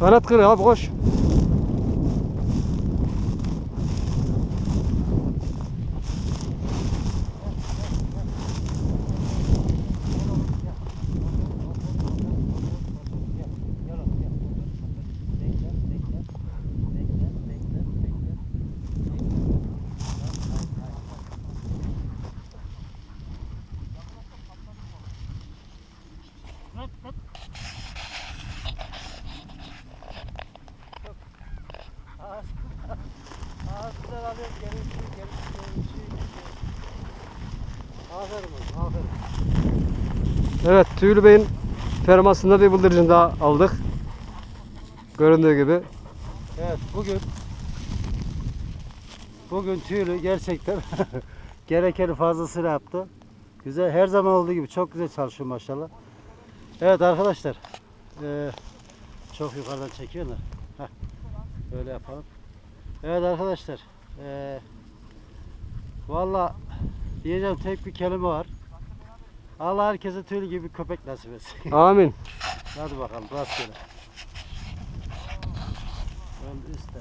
Voilà très grave, roche. Ağzından geri uçuyor, geri uçuyor. Aferin aferin. Evet Tüylü Bey'in fermasında bir bıldırcın daha aldık. Göründüğü gibi. Evet bugün bugün tüylü gerçekten gerekeni fazlasıyla yaptı. Güzel her zaman olduğu gibi çok güzel çalışıyor maşallah. Evet arkadaşlar eee, çok yukarıdan çekiyorlar. Heh, böyle yapalım. Evet arkadaşlar eee valla diyeceğim tek bir kelime var. Allah herkese tüylü gibi köpek nasip etsin. Amin. Hadi bakalım rastgele. Ön üstte.